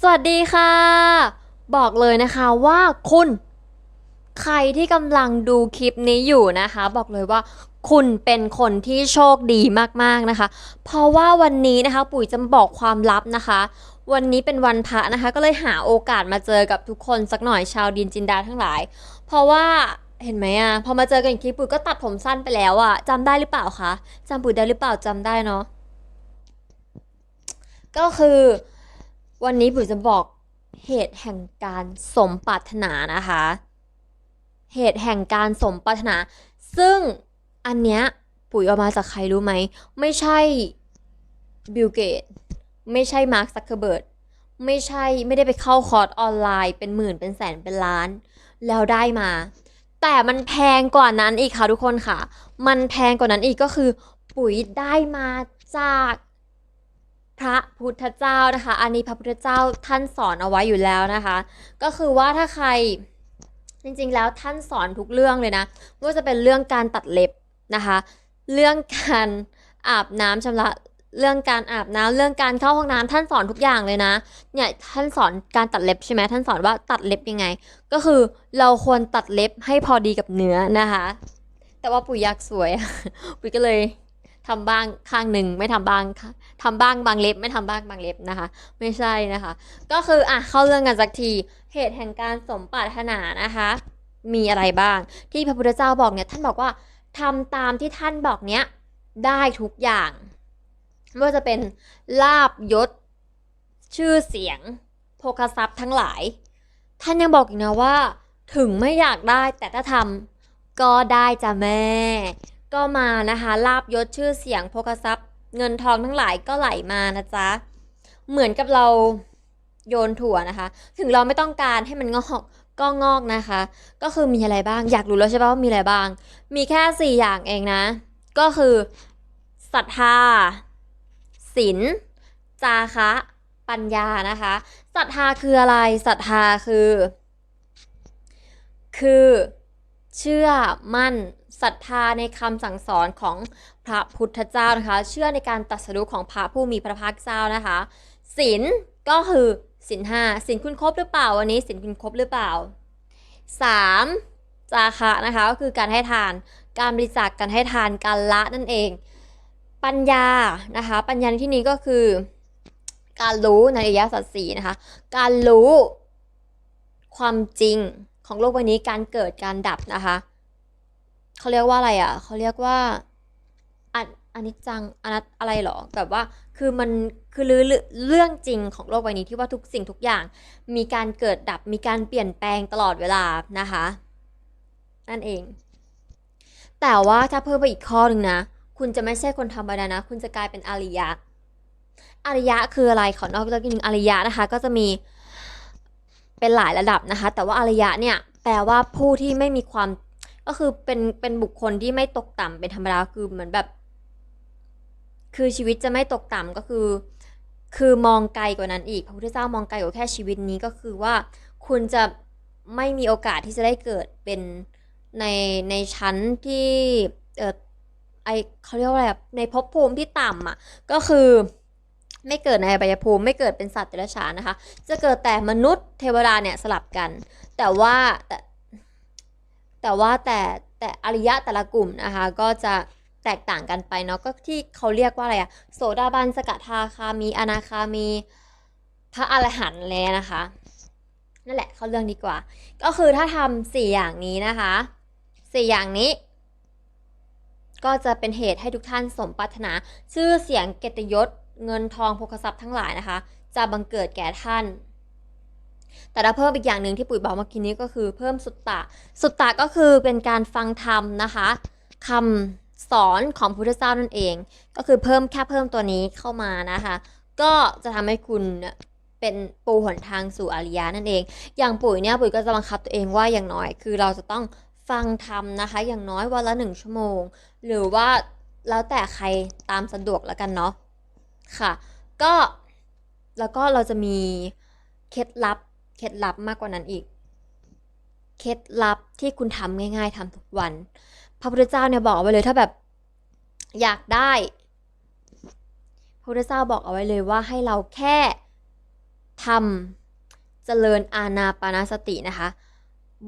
สวัสดีค่ะ บอกเลยนะคะว่าคุณ ใครที่กำลังดูคลิปนี้อยู่นะคะ บอกเลยว่าคุณเป็นคนที่โชคดีมากๆนะคะ เพราะว่าวันนี้นะคะ ปุ๋ยจะบอกความลับนะคะ วันนี้เป็นวันพระนะคะ ก็เลยหาโอกาสมาเจอกับทุกคนสักหน่อยชาวดินจินดาทั้งหลาย เพราะว่าเห็นไหมอะพอมาเจอกันอีกทีปุ๋ยก็ตัดผมสั้นไปแล้วอะจำได้หรือเปล่าคะจำปุ๋ยได้หรือเปล่าจำได้เนาะก็คือ วันนี้ปุ๋ยจะบอกเหตุแห่งการสมปรารถนานะคะ เหตุแห่งการสมปรารถนา ซึ่งอันเนี้ยปุ๋ยเอามาจากใครรู้ไหม ไม่ใช่บิลเกต ไม่ใช่มาร์คซักเคเบิร์ดไม่ใช่ไม่ได้ไปเข้าคอร์สออนไลน์เป็นหมื่นเป็นแสนเป็นล้าน แล้วได้มา แต่มันแพงกว่านั้นอีกค่ะทุกคนค่ะ มันแพงกว่านั้นอีกก็คือปุ๋ยได้มาจาก พระพุทธเจ้านะคะ อันนี้พระพุทธเจ้าท่านสอนเอาไว้อยู่แล้วนะคะ ก็คือว่าถ้าใครจริงๆแล้วท่านสอนทุกเรื่องเลยนะไม่ว่าจะเป็นเรื่องการตัดเล็บนะคะ เรื่องการอาบน้ำชำระเรื่องการอาบน้ำเรื่องการเข้าห้องน้ำท่านสอนทุกอย่างเลยนะเนี่ยท่านสอนการตัดเล็บใช่ไหมท่านสอนว่าตัดเล็บยังไง ก็คือเราควรตัดเล็บให้พอดีกับเนื้อนะคะ แต่ว่าปุ๋ยอยากสวย ปุ๋ยก็เลย ทำบ้างข้างหนึ่งไม่ทำบ้างค่ะทำบ้างบางเล็บ ไม่ทำบ้างบางเล็บนะคะ ไม่ใช่นะคะ ก็คืออะเข้าเรื่องกันสักทีเหตุแห่งการสมปรารถนานะคะ มีอะไรบ้าง ที่พระพุทธเจ้าบอกเนี่ยท่านบอกว่าทำตามที่ท่านบอกเนี้ยได้ทุกอย่างไม่ว่าจะเป็นลาบยศ ชื่อเสียงโภคทรัพย์ทั้งหลาย ท่านยังบอกอีกนะว่า ถึงไม่อยากได้แต่ถ้าทำก็ได้จ้ะแม่ ก็มานะคะ ลาบยศชื่อเสียงโภคทรัพย์ เงินทองทั้งหลายก็ไหลมานะจ๊ะ เหมือนกับเราโยนถั่วนะคะ ถึงเราไม่ต้องการให้มันงอกก็งอกนะคะ ก็คือมีอะไรบ้าง อยากรู้แล้วใช่ปะว่ามีอะไรบ้าง มีแค่สี่อย่างเองนะ ก็คือศรัทธาศีลจาคะ ปัญญานะคะศรัทธาคืออะไรศรัทธาคือ คือ เชื่อมั่นศรัทธาในคำสั่งสอนของพระพุทธเจ้านะคะ เชื่อในการตรัสรู้ของพระผู้มีพระภาคเจ้านะคะศีลก็คือศีลห้าศีลคุณครบหรือเปล่าวันนี้ศีลคุณครบหรือเปล่าสามจาคะนะคะก็คือการให้ทาน การบริจาคการให้ทานการละนั่นเอง ปัญญานะคะปัญญาในที่นี้ก็คือ การรู้ในอริยสัจสี่นะคะ การรู้ความจริง ของโลกใบนี้การเกิดการดับนะคะเขาเรียกว่าอะไรอะเขาเรียกว่าอันอนิจจังอนัตอะไรหรอแบบว่าคือมันคือเรื่องเรื่องจริงของโลกใบนี้ที่ว่าทุกสิ่งทุกอย่าง มีการเกิดดับมีการเปลี่ยนแปลงตลอดเวลานะคะ นั่นเอง แต่ว่าถ้าเพิ่มไปอีกข้อหนึ่งนะ คุณจะไม่ใช่คนธรรมดานะ คุณจะกลายเป็นอริยะอริยะคืออะไรขอนอกเรื่องนิดนึงอริยะนะคะ ก็จะมี เป็นหลายระดับนะคะ แต่ว่าอารยะเนี่ยแปลว่าผู้ที่ไม่มีความก็คือเป็นเป็นบุคคลที่ไม่ตกต่ำเป็นธรรมดาคือเหมือนแบบ คือชีวิตจะไม่ตกต่ำก็คือ คือมองไกลกว่านั้นอีก พระพุทธเจ้ามองไกลกว่าแค่ชีวิตนี้ก็คือว่า คุณจะไม่มีโอกาสที่จะได้เกิดเป็นในในชั้นที่เออไอเขาเรียกว่าอะไรในภพภูมิที่ต่ำอะก็คือ ไม่เกิดในอบายภูมิ ไม่เกิดเป็นสัตว์เดรัจฉานนะคะ จะเกิดแต่มนุษย์เทวดาเนี่ยสลับกัน แต่ว่าแต่แต่ว่าแต่แต่อริยะแต่ละกลุ่มนะคะก็จะแตกต่างกันไปเนาะก็ที่เขาเรียกว่าอะไรอะโสดาบันสกทาคามีอนาคามีพระอรหันต์เลยนะคะ นั่นแหละเข้าเรื่องดีกว่า ก็คือถ้าทำสี่อย่างนี้นะคะสี่อย่างนี้ ก็จะเป็นเหตุให้ทุกท่านสมปรารถนาชื่อเสียงเกียรติยศ เงินทองโภคทรัพย์ทั้งหลายนะคะ จะบังเกิดแก่ท่าน แต่ถ้าเพิ่มอีกอย่างหนึ่งที่ปุ๋ยบอกเมื่อกี้นี้ก็คือเพิ่มสุตตะ สุตตะก็คือเป็นการฟังธรรมนะคะคำสอนของพุทธเจ้านั่นเอง ก็คือเพิ่มแค่เพิ่มตัวนี้เข้ามานะคะ ก็จะทำให้คุณเนี่ยเป็นปูหนทางสู่อริยะนั่นเอง อย่างปุ๋ยเนี่ยปุ๋ยก็จะบังคับตัวเองว่าอย่างน้อย คือเราจะต้องฟังธรรมนะคะ อย่างน้อยวันละหนึ่งชั่วโมง หรือว่าแล้วแต่ใครตามสะดวกแล้วกันเนาะ ค่ะ ก็แล้วก็เราจะมีเคล็ดลับ เคล็ดลับมากกว่านั้นอีก เคล็ดลับที่คุณทำง่าย ๆทำทุกวัน พระพุทธเจ้าเนี่ยบอกเอาไว้เลยถ้าแบบอยากได้ พระพุทธเจ้าบอกเอาไว้เลยว่าให้เราแค่ทำเจริญอานาปานสตินะคะ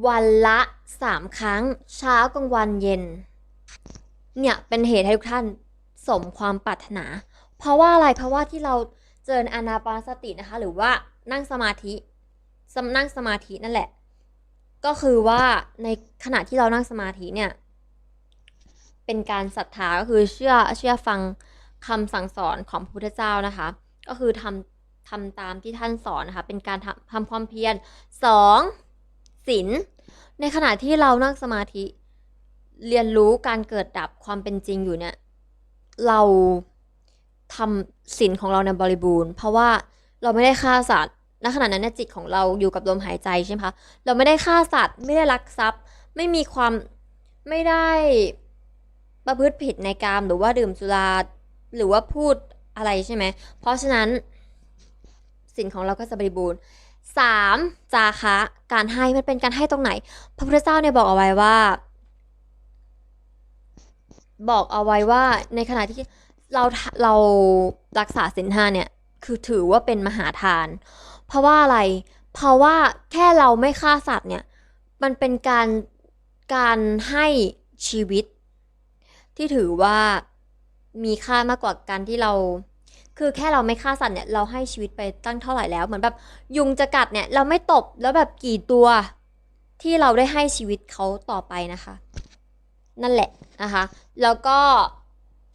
วันละสามครั้งเช้ากลางวันเย็น เนี่ยเป็นเหตุให้ทุกท่านสมความปรารถนา เพราะว่าอะไรเพราะว่าที่เราเจริญอานาปานสตินะคะ หรือว่านั่งสมาธิสมนั่งสมาธินั่นแหละ ก็คือว่าในขณะที่เรานั่งสมาธิเนี่ย เป็นการศรัทธาก็คือเชื่อเชื่อฟังคำสั่งสอนของพระพุทธเจ้านะคะ ก็คือทำทำตามที่ท่านสอนนะคะ เป็นการทำทำความเพียรสองศีลในขณะที่เรานั่งสมาธิ เรียนรู้การเกิดดับความเป็นจริงอยู่เนี่ย เรา ทำศีลของเราในยบริบูรณ์ เพราะว่าเราไม่ได้ฆ่าสัตว์ณขณะนั้นเนจิตของเราอยู่กับลมหายใจใช่ไหมคะเราไม่ได้ฆ่าสัตว์ไม่ได้ลักทรัพย์ ไม่มีความไม่ได้ประพฤติผิดในกามหรือว่าดื่มสุราหรือว่าพูดอะไรใช่ไหมเพราะฉะนั้นสินของเราก็จะบริบูรณ์สามจาคะการให้มันเป็นการให้ตรงไหน พระพุทธเจ้าเนี่ยบอกเอาไว้ว่า บอกเอาไว้ว่าในขณะที่ เราเรารักษาสินห้าเนี่ยคือถือว่าเป็นมหาทาน เพราะว่าอะไร เพราะว่าแค่เราไม่ฆ่าสัตว์เนี่ย มันเป็นการการให้ชีวิต ที่ถือว่ามีค่ามากกว่าการที่เรา คือแค่เราไม่ฆ่าสัตว์เนี่ยเราให้ชีวิตไปตั้งเท่าไหร่แล้ว เหมือนแบบยุงจะกัดเนี่ยเราไม่ตบแล้วแบบกี่ตัวที่เราได้ให้ชีวิตเขาต่อไปนะคะ นั่นแหละนะคะ แล้วก็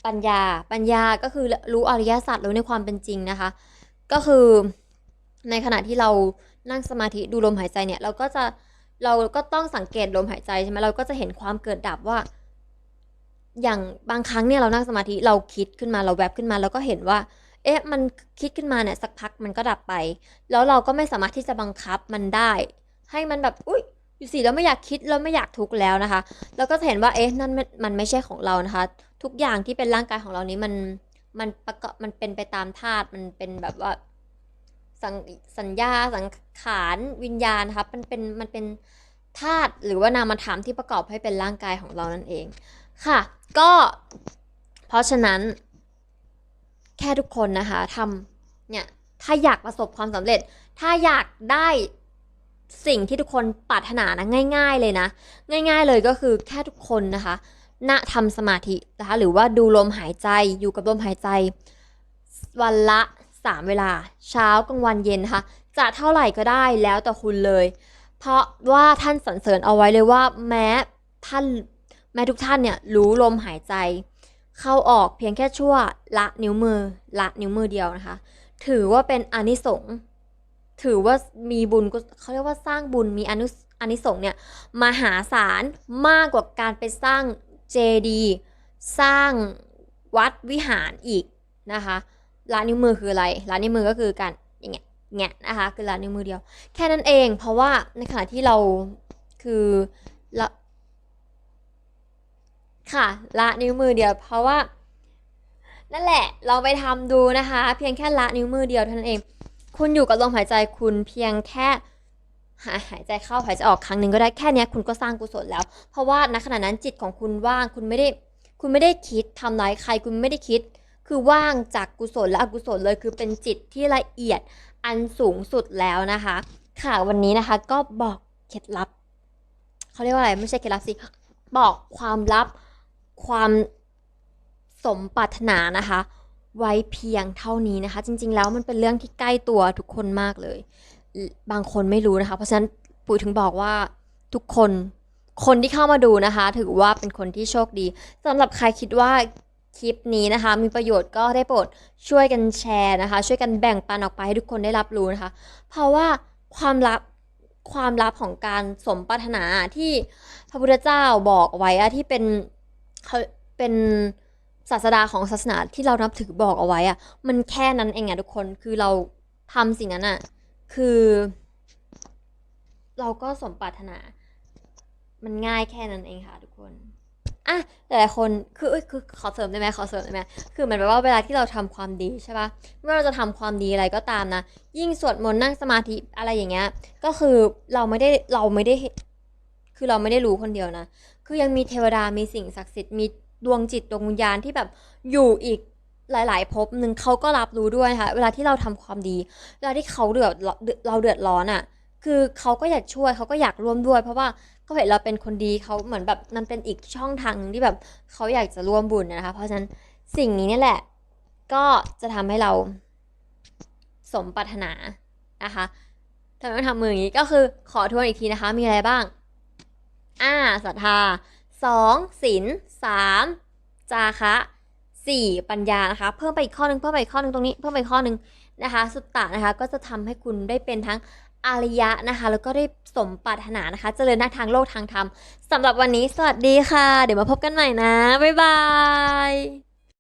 ปัญญา ปัญญาก็คือรู้อริยสัจรู้ในความเป็นจริงนะคะ ก็คือในขณะที่เรานั่งสมาธิดูลมหายใจเนี่ย เราก็จะเราก็ต้องสังเกตลมหายใจใช่ไหมเราก็จะเห็นความเกิดดับว่า อย่างบางครั้งเนี่ยเรานั่งสมาธิเราคิดขึ้นมาเราแวบขึ้นมาแล้วก็เห็นว่า เอ๊ะมันคิดขึ้นมาเนี่ยสักพักมันก็ดับไป แล้วเราก็ไม่สามารถที่จะบังคับมันได้ ให้มันแบบอุ้ยอยู่สิเราไม่อยากคิดเราไม่อยากทุกข์แล้วนะคะแล้วก็จะเห็นว่าเอ๊ะนั่นมันไม่ใช่ของเรานะคะ ทุกอย่างที่เป็นร่างกายของเรานี้มันมันประกอบมันเป็นไปตามธาตุมันเป็นแบบว่าสังสัญญาสังขารวิญญาณนะคะมันเป็นมันเป็นธาตุหรือว่านามธรรมที่ประกอบให้เป็นร่างกายของเรานั่นเอง ค่ะ ก็เพราะฉะนั้น แค่ทุกคนนะคะทำเนี่ยถ้าอยากประสบความสำเร็จ ถ้าอยากได้สิ่งที่ทุกคนปรารถนานะง่าย ๆ เลยนะ ง่าย ๆ เลยก็คือแค่ทุกคนนะคะ ณทำสมาธินะคะหรือว่าดูลมหายใจอยู่กับลมหายใจ วันละ 3 เวลา เช้ากลางวันเย็นนะคะจะเท่าไหร่ก็ได้แล้วแต่คุณเลย เพราะว่าท่านสรรเสริญเอาไว้เลยว่าแม้ท่านแม้ทุกท่านเนี่ยรู้ลมหายใจ เข้าออกเพียงแค่ชั่วละนิ้วมือละนิ้วมือเดียวนะคะ ถือว่าเป็นอนิสงส์ถือว่ามีบุญเขาเรียกว่าสร้างบุญมีอนุอนิสงส์เนี่ยมหาศาลมากกว่าการไปสร้าง เจดีสร้างวัดวิหารอีกนะคะละนิ้วมือคืออะไรละนิ้วมือก็คือการอย่างเงี้ยแงะนะคะคือละนิ้วมือเดียว แค่นั้นเองเพราะว่าในขณะที่เราคือละค่ะละนิ้วมือเดียว เพราะว่านั่นแหละเราไปทำดูนะคะ เพียงแค่ละนิ้วมือเดียวเท่านั้นเอง คุณอยู่กับลมหายใจคุณเพียงแค่ หายใจเข้าหายใจออกครั้งหนึ่งก็ได้แค่นี้คุณก็สร้างกุศลแล้ว เพราะว่าณขณะนั้นจิตของคุณว่างคุณไม่ได้คุณไม่ได้คิดทำร้ายใครคุณไม่ได้คิด คือว่างจากกุศลและอกุศลเลยคือเป็นจิตที่ละเอียดอันสูงสุดแล้วนะคะ ค่ะวันนี้นะคะก็บอกเคล็ดลับเขาเรียกว่าอะไรไม่ใช่เคล็ดลับสิบอกความลับความสมปรารถนานะคะ ไว้เพียงเท่านี้นะคะ จริง ๆ แล้วมันเป็นเรื่องที่ใกล้ตัวทุกคนมากเลย บางคนไม่รู้นะคะ เพราะฉะนั้นปุ๋ยถึงบอกว่าทุกคนคนที่เข้ามาดูนะคะ ถือว่าเป็นคนที่โชคดีสำหรับใครคิดว่าคลิปนี้นะคะ มีประโยชน์ก็ได้โปรดช่วยกันแชร์นะคะ ช่วยกันแบ่งปันออกไปให้ทุกคนได้รับรู้นะคะ เพราะว่าความลับความลับของการสมปรารถนาที่พระพุทธเจ้าบอกไว้อะที่เป็นเขาเป็นศาสดาของศาสนาที่เรานับถือบอกเอาไว้อะมันแค่นั้นเองอะทุกคนคือเราทำสิ่งนั้นอะ คือ เราก็สมปรารถนา มันง่ายแค่นั้นเองค่ะทุกคนอะหลายคนคือเอ้ยคือขอเสริมได้ไหมขอเสริมได้ไหมคือเหมือนแบบว่าเวลาที่เราทำความดีใช่ปะไม่ว่าเราจะทำความดีอะไรก็ตามนะ ยิ่งสวดมนต์นั่งสมาธิอะไรอย่างเงี้ย ก็คือเราไม่ได้เราไม่ได้ คือเราไม่ได้รู้คนเดียวนะ คือยังมีเทวดามีสิ่งศักดิ์สิทธิ์มีดวงจิตดวงวิญญาณที่แบบอยู่อีก หลายๆภพหนึ่งเขาก็รับรู้ด้วยนะคะเวลาที่เราทำความดี เวลาที่เขาเดือดร้อนเราเดือดร้อนอะ่ะ คือเขาก็อยากช่วยเขาก็อยากร่วมด้วย เพราะว่าเขาเห็นเราเป็นคนดีเขาเหมือนแบบมันเป็นอีกช่องทางหนึ่งที่แบบเขาอยากจะร่วมบุญนะคะ เพราะฉะนั้นสิ่งนี้นี่แหละ ก็จะทำให้เราสมปรารถนานะคะทำไมต้องทำมืออย่างนี้ก็คือขอทวนอีกทีนะคะ มีอะไรบ้างอ่าศรัทธาสองศีลสามจาคะ สี่ปัญญานะคะ เพิ่มไปอีกข้อหนึ่งเพิ่มไปอีกข้อหนึ่งตรงนี้ เพิ่มไปอีกข้อหนึ่งนะคะ สุตตะนะคะ ก็จะทำให้คุณได้เป็นทั้งอริยะนะคะ แล้วก็ได้สมปรารถนานะคะ เจริญหน้าทางโลกทางธรรมสำหรับวันนี้สวัสดีค่ะ เดี๋ยวมาพบกันใหม่นะ บ๊ายบาย